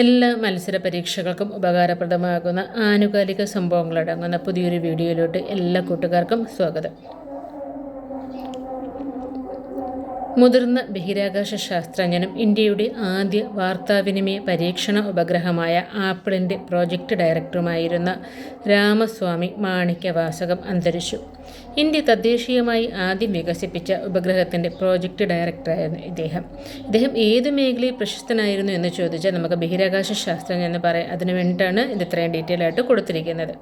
എല്ലാ മത്സര പരീക്ഷകൾക്കും ഉപകാരപ്രദമാകുന്ന ആനുകാലിക സംഭവങ്ങളടങ്ങുന്ന പുതിയൊരു വീഡിയോയിലോട്ട് എല്ലാ കൂട്ടുകാർക്കും സ്വാഗതം. മുതിർന്ന ബഹിരാകാശ ശാസ്ത്രജ്ഞനും ഇന്ത്യയുടെ ആദ്യ വാർത്താവിനിമയ പരീക്ഷണ ഉപഗ്രഹമായ ആപ്പിളിന്റെ പ്രോജക്റ്റ് ഡയറക്ടറുമായിരുന്ന രാമസ്വാമി മാണിക്യവാസകം അന്തരിച്ചു. ഇന്ത്യ തദ്ദേശീയമായി ആദ്യം വികസിപ്പിച്ച ഉപഗ്രഹത്തിന്റെ പ്രോജക്റ്റ് ഡയറക്ടറായിരുന്നു ഇദ്ദേഹം. ഇദ്ദേഹം ഏത് മേഖലയിൽ പ്രശസ്തനായിരുന്നു എന്ന് ചോദിച്ചാൽ നമുക്ക് ബഹിരാകാശ ശാസ്ത്രജ്ഞൻ എന്ന് പറയാം. അതിനു വേണ്ടിയിട്ടാണ് ഇത് ഇത്രയും ഡീറ്റെയിൽ ആയിട്ട് കൊടുത്തിരിക്കുന്നത്.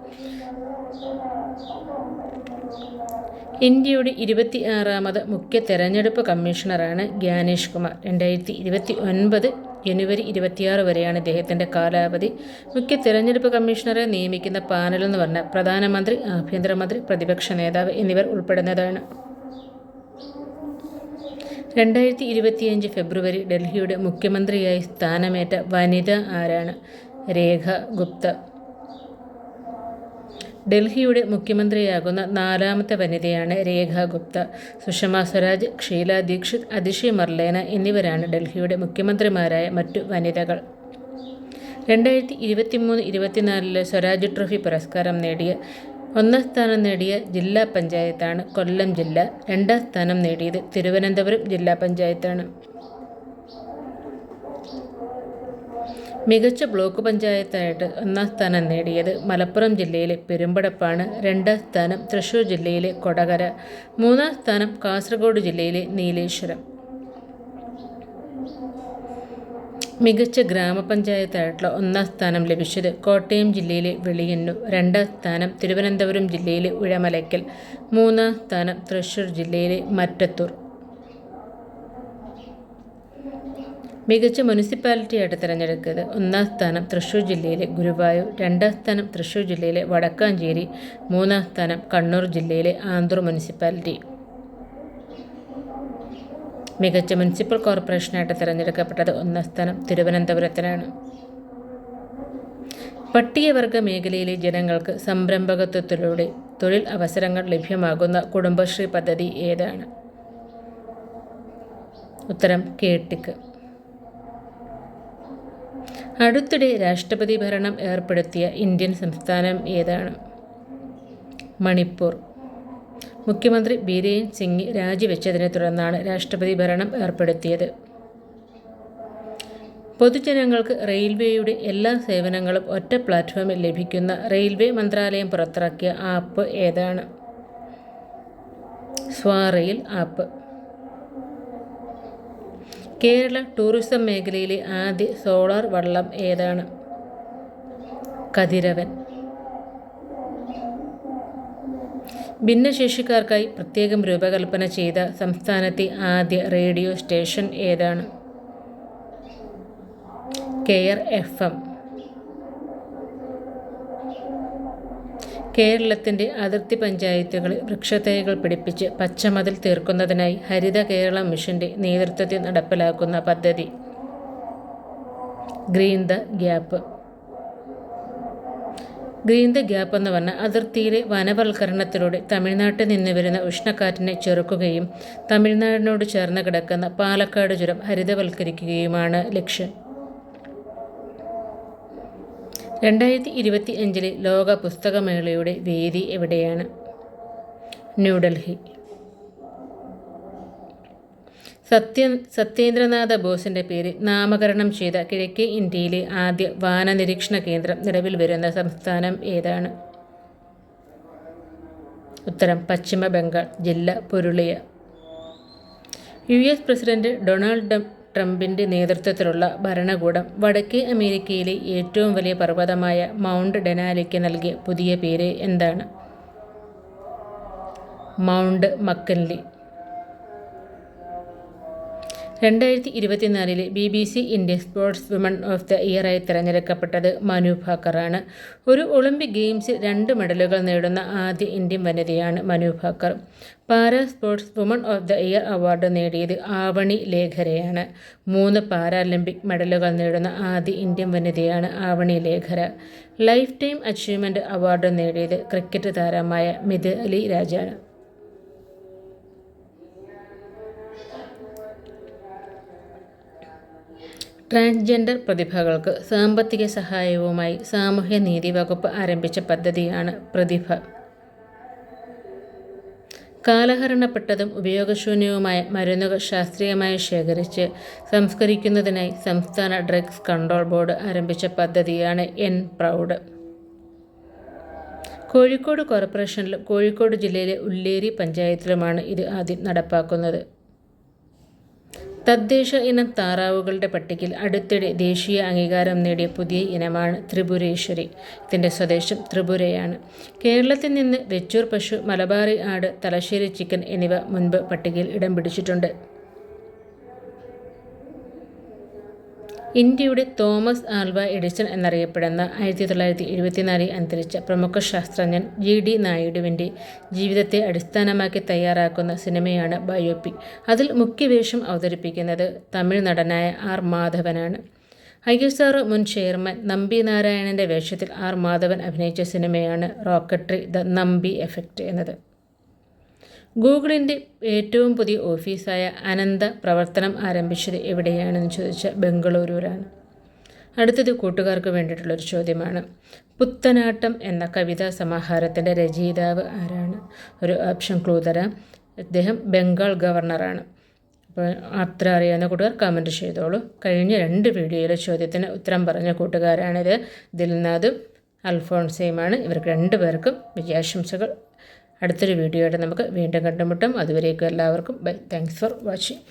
ഇന്ത്യയുടെ ഇരുപത്തി ആറാമത് മുഖ്യ തെരഞ്ഞെടുപ്പ് കമ്മീഷണറാണ് ഗ്യാനേഷ് കുമാർ. രണ്ടായിരത്തി ഇരുപത്തി ഒൻപത് ജനുവരി ഇരുപത്തിയാറ് വരെയാണ് ഇദ്ദേഹത്തിന്റെ കാലാവധി. മുഖ്യ തെരഞ്ഞെടുപ്പ് കമ്മീഷണറെ നിയമിക്കുന്ന പാനൽ എന്ന് പറഞ്ഞാൽ പ്രധാനമന്ത്രി ആഭ്യന്തരമന്ത്രി പ്രതിപക്ഷ നേതാവ് എന്നിവർ ഉൾപ്പെടുന്നതാണ്. രണ്ടായിരത്തി ഇരുപത്തിയഞ്ച് ഫെബ്രുവരി ഡൽഹിയുടെ മുഖ്യമന്ത്രിയായി സ്ഥാനമേറ്റ വനിത ആരാണ്? രേഖ ഗുപ്ത. ഡൽഹിയുടെ മുഖ്യമന്ത്രിയാകുന്ന നാലാമത്തെ വനിതയാണ് രേഖ ഗുപ്ത. സുഷമ സ്വരാജ് ഷീല ദീക്ഷിത് അതിഷി മർലേന എന്നിവരാണ് ഡൽഹിയുടെ മുഖ്യമന്ത്രിമാരായ മറ്റു വനിതകൾ. രണ്ടായിരത്തി ഇരുപത്തിമൂന്ന് ഇരുപത്തിനാലിലെ സ്വരാജ് ട്രോഫി പുരസ്കാരം നേടിയ ഒന്നാം സ്ഥാനം നേടിയ ജില്ലാ പഞ്ചായത്താണ് കൊല്ലം ജില്ല. രണ്ടാം സ്ഥാനം നേടിയത് തിരുവനന്തപുരം ജില്ലാ പഞ്ചായത്താണ്. മികച്ച ബ്ലോക്ക് പഞ്ചായത്തായിട്ട് ഒന്നാം സ്ഥാനം നേടിയത് മലപ്പുറം ജില്ലയിലെ പെരുമ്പടപ്പാണ് രണ്ടാം സ്ഥാനം തൃശ്ശൂർ ജില്ലയിലെ കൊടകര മൂന്നാം സ്ഥാനം കാസർഗോഡ് ജില്ലയിലെ നീലേശ്വരം. മികച്ച ഗ്രാമപഞ്ചായത്തായിട്ടുള്ള ഒന്നാം സ്ഥാനം ലഭിച്ചത് കോട്ടയം ജില്ലയിലെ വെളിയന്നൂർ രണ്ടാം സ്ഥാനം തിരുവനന്തപുരം ജില്ലയിലെ ഉഴമലയ്ക്കൽ മൂന്നാം സ്ഥാനം തൃശ്ശൂർ ജില്ലയിലെ മറ്റത്തൂർ. മികച്ച മുനിസിപ്പാലിറ്റിയായിട്ട് തിരഞ്ഞെടുക്കുന്നത് ഒന്നാം സ്ഥാനം തൃശ്ശൂർ ജില്ലയിലെ ഗുരുവായൂർ രണ്ടാം സ്ഥാനം തൃശ്ശൂർ ജില്ലയിലെ വടക്കാഞ്ചേരി മൂന്നാം സ്ഥാനം കണ്ണൂർ ജില്ലയിലെ ആന്തൂർ മുനിസിപ്പാലിറ്റി. മികച്ച മുനിസിപ്പൽ കോർപ്പറേഷനായിട്ട് തിരഞ്ഞെടുക്കപ്പെട്ടത് ഒന്നാം സ്ഥാനം തിരുവനന്തപുരത്തിനാണ് പട്ടികവർഗ മേഖലയിലെ ജനങ്ങൾക്ക് സംരംഭകത്വത്തിലൂടെ തൊഴിൽ അവസരങ്ങൾ ലഭ്യമാകുന്ന കുടുംബശ്രീ പദ്ധതി ഏതാണ്? ഉത്തരം കേട്ടിക്ക്. അടുത്തിടെ രാഷ്ട്രപതി ഭരണം ഏർപ്പെടുത്തിയ ഇന്ത്യൻ സംസ്ഥാനം ഏതാണ്? മണിപ്പൂർ. മുഖ്യമന്ത്രി ബീരേൻ സിംഗ് രാജിവെച്ചതിനെ തുടർന്നാണ് രാഷ്ട്രപതി ഭരണം ഏർപ്പെടുത്തിയത്. പൊതുജനങ്ങൾക്ക് റെയിൽവേയുടെ എല്ലാ സേവനങ്ങളും ഒറ്റ പ്ലാറ്റ്ഫോമിൽ ലഭിക്കുന്ന റെയിൽവേ മന്ത്രാലയം പുറത്തിറക്കിയ ആപ്പ് ഏതാണ്? സ്വാറെയിൽ ആപ്പ്. കേരള ടൂറിസം മേഖലയിലെ ആദ്യ സോളാർ വള്ളം ഏതാണ്? കതിരവൻ. ഭിന്നശേഷിക്കാർക്കായി പ്രത്യേകം രൂപകൽപ്പന ചെയ്ത സംസ്ഥാനത്തെ ആദ്യ റേഡിയോ സ്റ്റേഷൻ ഏതാണ്? Care F M. കേരളത്തിന്റെ അതിർത്തി പഞ്ചായത്തുകളിൽ വൃക്ഷത്തൈകൾ പിടിപ്പിച്ച് പച്ചമതിൽ തീർക്കുന്നതിനായി ഹരിത കേരളം മിഷന്റെ നേതൃത്വത്തിൽ നടപ്പിലാക്കുന്ന പദ്ധതി. Green the gap. Green the gap എന്ന് പറഞ്ഞാൽ അതിർത്തിയിലെ വനവൽക്കരണത്തിലൂടെ തമിഴ്നാട്ടിൽ നിന്ന് വരുന്ന ഉഷ്ണക്കാറ്റിനെ ചെറുക്കുകയും തമിഴ്നാടിനോട് ചേർന്ന് കിടക്കുന്ന പാലക്കാട് ചുരം ഹരിതവൽക്കരിക്കുകയുമാണ് ലക്ഷ്യം. രണ്ടായിരത്തി ഇരുപത്തി അഞ്ചിലെ ലോക പുസ്തകമേളയുടെ വേദി എവിടെയാണ്? ന്യൂഡൽഹി. സത്യ സത്യേന്ദ്രനാഥ ബോസിന്റെ പേര് നാമകരണം ചെയ്ത കിഴക്കേ ഇന്ത്യയിലെ ആദ്യ വാനനിരീക്ഷണ കേന്ദ്രം നിലവിൽ വരുന്ന സംസ്ഥാനം ഏതാണ്? ഉത്തരം പശ്ചിമ ബംഗാൾ ജില്ല Purulia. U S president Donald ട്രംപിന്റെ നേതൃത്വത്തിലുള്ള ഭരണകൂടം വടക്കേ അമേരിക്കയിലെ ഏറ്റവും വലിയ പർവതമായ മൗണ്ട് ഡെനാലിക്ക് നൽകിയ പുതിയ പേര് എന്താണ്? Mount McKinley. രണ്ടായിരത്തി ഇരുപത്തിനാലിലെ B B C India sports woman of the ഇയറായി തിരഞ്ഞെടുക്കപ്പെട്ടത് മനു ഭാക്കറാണ്. ഒരു ഒളിമ്പിക് ഗെയിംസിൽ രണ്ട് മെഡലുകൾ നേടുന്ന ആദ്യ ഇന്ത്യൻ വനിതയാണ് Manu Bhaker. Para sports woman of the year award നേടിയത് ആവണി ലേഖരയാണ്. മൂന്ന് പാരാലിമ്പിക് മെഡലുകൾ നേടുന്ന ആദ്യ ഇന്ത്യൻ വനിതയാണ് Avani Lekhara. Life time achievement award നേടിയത് ക്രിക്കറ്റ് താരമായ മിഥിലി രാജാണ്. ട്രാൻസ്ജെൻഡർ പ്രതിഭകൾക്ക് സാമ്പത്തിക സഹായവുമായി സാമൂഹ്യ നീതി വകുപ്പ് ആരംഭിച്ച പദ്ധതിയാണ് പ്രതിഭ. കാലഹരണപ്പെട്ടതും ഉപയോഗശൂന്യവുമായ മരുന്നുകൾ ശാസ്ത്രീയമായി ശേഖരിച്ച് സംസ്കരിക്കുന്നതിനായി സംസ്ഥാന ഡ്രഗ്സ് കൺട്രോൾ ബോർഡ് ആരംഭിച്ച പദ്ധതിയാണ് എൻ പ്രൗഡ്. കോഴിക്കോട് കോർപ്പറേഷനിലും കോഴിക്കോട് ജില്ലയിലെ ഉള്ളേരി പഞ്ചായത്തിലുമാണ് ഇത് ആദ്യം നടപ്പാക്കുന്നത്. തദ്ദേശ ഇനം താറാവുകളുടെ പട്ടികയിൽ അടുത്തിടെ ദേശീയ അംഗീകാരം നേടിയ പുതിയ ഇനമാണ് ത്രിപുരേശ്വരി. ഇതിന്റെ സ്വദേശം ത്രിപുരയാണ്. കേരളത്തിൽ നിന്ന് വെച്ചൂർ പശു മലബാറി ആട് തലശ്ശേരി ചിക്കൻ എന്നിവ മുൻപ് പട്ടികയിൽ ഇടം പിടിച്ചിട്ടുണ്ട്. ഇന്ത്യയുടെ തോമസ് ആൽവ എഡിസൺ എന്നറിയപ്പെടുന്ന ആയിരത്തി തൊള്ളായിരത്തി എഴുപത്തിനാലിൽ അന്തരിച്ച പ്രമുഖ ശാസ്ത്രജ്ഞൻ ജി ഡി നായിഡുവിന്റെ ജീവിതത്തെ അടിസ്ഥാനമാക്കി തയ്യാറാക്കുന്ന സിനിമയാണ് ബയോപിക്. അതിൽ മുഖ്യവേഷം അവതരിപ്പിക്കുന്നത് തമിഴ് നടനായ ആർ മാധവനാണ്. ഐ എസ് ആർ മുൻ ചെയർമാൻ നമ്പി നാരായണന്റെ വേഷത്തിൽ ആർ മാധവൻ അഭിനയിച്ച സിനിമയാണ് റോക്കട്രി ദ നമ്പി എഫക്റ്റ് എന്നത്. ഗൂഗിളിന്റെ ഏറ്റവും പുതിയ ഓഫീസായ അനന്ത പ്രവർത്തനം ആരംഭിച്ചത് എവിടെയാണെന്ന് ചോദിച്ചാൽ ബംഗളൂരുവിലാണ്. അടുത്തത് കൂട്ടുകാർക്ക് വേണ്ടിയിട്ടുള്ളൊരു ചോദ്യമാണ്. പുത്തനാട്ടം എന്ന കവിതാ സമാഹാരത്തിന്റെ രചയിതാവ് ആരാണ്? ഒരു ഓപ്ഷൻ ക്ലൂ തരാം. അദ്ദേഹം ബംഗാൾ ഗവർണറാണ്. അപ്പോൾ അത്ര അറിയാവുന്ന കൂട്ടുകാർ കമന്റ് ചെയ്തോളൂ. കഴിഞ്ഞ രണ്ട് വീഡിയോയിലെ ചോദ്യത്തിന് ഉത്തരം പറഞ്ഞ കൂട്ടുകാരാണിത്. ദിൽനാഥും അൽഫോൺസയുമാണ്. ഇവർക്ക് രണ്ടുപേർക്കും വിജയാശംസകൾ. അടുത്തൊരു വീഡിയോയുടെ നമുക്ക് വീണ്ടും കണ്ടുമുട്ടും. അതുവരേക്കും എല്ലാവർക്കും ബൈ. Thanks for watching